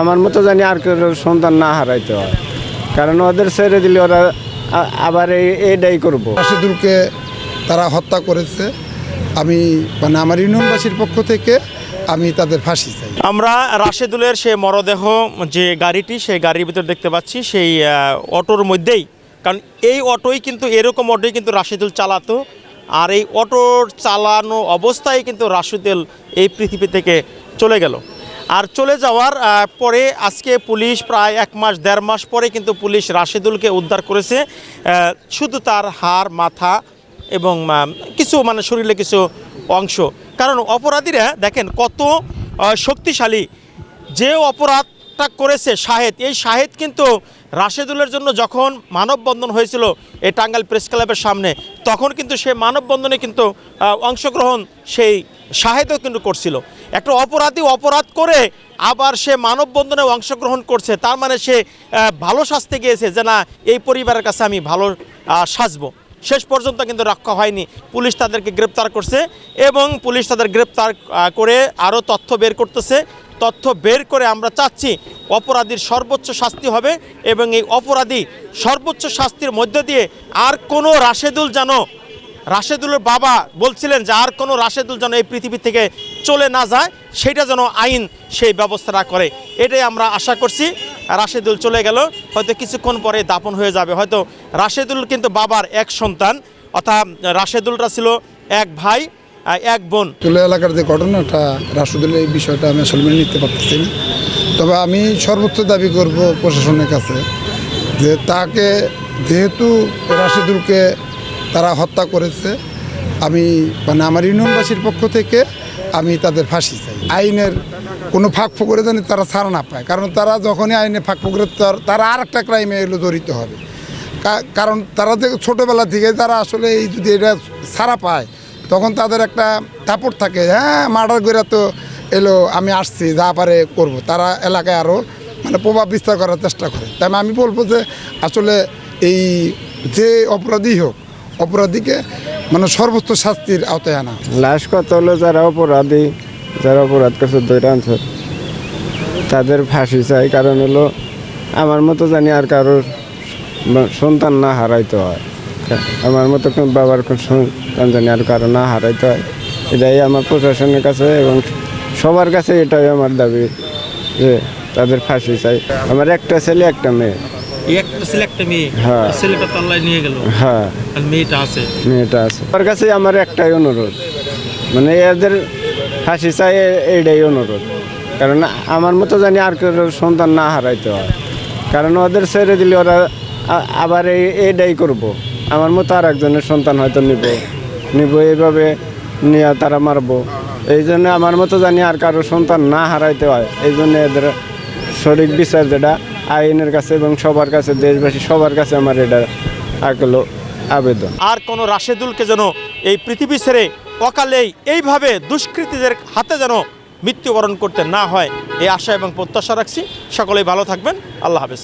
আমার মতো জানি আর কেউ সন্তান না হারাইতে হয়। কারণ ওদের ছেড়ে দিলে ওরা আবার এই এইটাই করব। রাশেদুলকে তারা হত্যা করেছে। আমি মানে আমার ইউনিয়নবাসীর পক্ষ থেকে আমি তাদের ফাঁসি চাই। আমরা রাশেদুলের সেই মরদেহ যে গাড়িটি সেই গাড়ির ভিতর দেখতে পাচ্ছি সেই অটোর মধ্যেই। কারণ এই অটোই কিন্তু এরকম অটোই কিন্তু রাশেদুল চালাতো। আর এই অটোর চালানো অবস্থায় কিন্তু রাশেদুল এই পৃথিবী থেকে চলে গেল। আর চলে যাওয়ার পরে আজকে পুলিশ প্রায় এক মাস, দেড় মাস পরে কিন্তু পুলিশ রাশিদুলকে উদ্ধার করেছে। শুধু তার হার মাথা এবং কিছু মানে শরীরে কিছু অংশ। কারণ অপরাধীরা দেখেন কত শক্তিশালী। যে অপরাধটা করেছে শাহেদ, এই শাহেদ কিন্তু রাশেদুলের জন্য যখন মানববন্ধন হয়েছিল এই টাঙ্গাইল প্রেস ক্লাবের সামনে, তখন কিন্তু সে মানববন্ধনে কিন্তু অংশগ্রহণ সেই শাহেদও কিন্তু করছিল। একটা অপরাধী অপরাধ করে আবার সে মানববন্ধনে অংশগ্রহণ করছে, তার মানে সে ভালো সাজতে গিয়েছে যে না, এই পরিবারের কাছে আমি ভালো সাজবো। শেষ পর্যন্ত কিন্তু রক্ষা হয়নি। পুলিশ তাদেরকে গ্রেপ্তার করছে এবং পুলিশ তাদের গ্রেপ্তার করে আরও তথ্য বের করতেছে। তথ্য বের করে আমরা চাচ্ছি অপরাধীর সর্বোচ্চ শাস্তি হবে এবং এই অপরাধী সর্বোচ্চ শাস্তির মধ্য দিয়ে আর কোনো রাশেদুল যেন, রাশেদুলের বাবা বলছিলেন যে আর কোনো রাশেদুল যেন এই পৃথিবী থেকে চলে না যায়, সেটা যেন আইন সেই ব্যবস্থাটা করে। এটাই আমরা আশা করছি। রাশেদুল চলে গেল, হয়তো কিছুক্ষণ পরে দাপন হয়ে যাবে। হয়তো রাশেদুল কিন্তু বাবার এক সন্তান, অর্থাৎ রাশেদুলটা ছিল এক ভাই। এক বোন। তুলে এলাকার যে ঘটনাটা রাশেদুলের এই বিষয়টা আমি আসলে মেনে নিতে পারতেছি না। তবে আমি সর্বোচ্চ দাবি করব প্রশাসনের কাছে যে তাকে যেহেতু রাশেদুলকে তারা হত্যা করেছে, আমি মানে আমার ইউনিয়নবাসীর পক্ষ থেকে আমি তাদের ফাঁসি চাই। আইনের কোনো ফাঁক ফোকরে জানি তারা ছাড়া না পায়, কারণ তারা যখনই আইনে ফাঁক ফোকরে তারা আর একটা ক্রাইমে এগুলো জড়িত হবে। কারণ তারা ছোটোবেলা থেকে তারা আসলে এই যদি এটা ছাড়া পায় তখন তাদের একটা দাপট থাকে হ্যাঁ মার্ডার করে তো এলো, আমি আসছি, যা পারে করব। তারা এলাকায় আরও মানে প্রভাব বিস্তার করার চেষ্টা করে। তাই আমি বলব যে, আসলে এই যে অপরাধী হোক, অপরাধীকে মানে সর্বোচ্চ শাস্তির আওতায় আনা। লাশ কথা হলো? যারা অপরাধী, যারা অপরাধ করছে দৈরা আনছে। তাদের ফাঁসি চাই, কারণ হলো, আমার মতো জানি আর কারোর সন্তান না হারাইতে হয়। আমার মতো কোন বাবার কোন সন্তান জানি আর কারও না হারাইতে হয়। এটাই আমার প্রশাসনের কাছে এবং সবার কাছে এটাই আমার দাবি যে তাদের ফাঁসি চাই। আমার একটা ছেলে একটা মেয়ে। আমার একটাই অনুরোধ। মানে এদের ফাঁসি চাই এইটাই অনুরোধ। কারণ আমার মতো জানি আর কেউ সন্তান না হারাইতে হয়। কারণ ওদের ছেড়ে দিলে ওরা আবার এই এইটাই করব। আমার মতো আর একজনের সন্তান হয়তো নিব। নিব এইভাবে নিয়ে তারা মারবো। এই জন্য আমার মতো জানি আর কারও সন্তান না হারাইতে হয়। এই জন্য এদের সঠিক বিচার যেটা আইনের কাছে এবং সবার কাছে, দেশবাসী সবার কাছে আমার এটা আগলো আবেদন। আর কোনো রাশেদুলকে যেন এই পৃথিবী ছেড়ে অকালেই এইভাবে দুষ্কৃতীদের হাতে যেন মৃত্যুবরণ করতে না হয়, এই আশা এবং প্রত্যাশা রাখছি। সকলেই ভালো থাকবেন। আল্লাহ হাফেজ।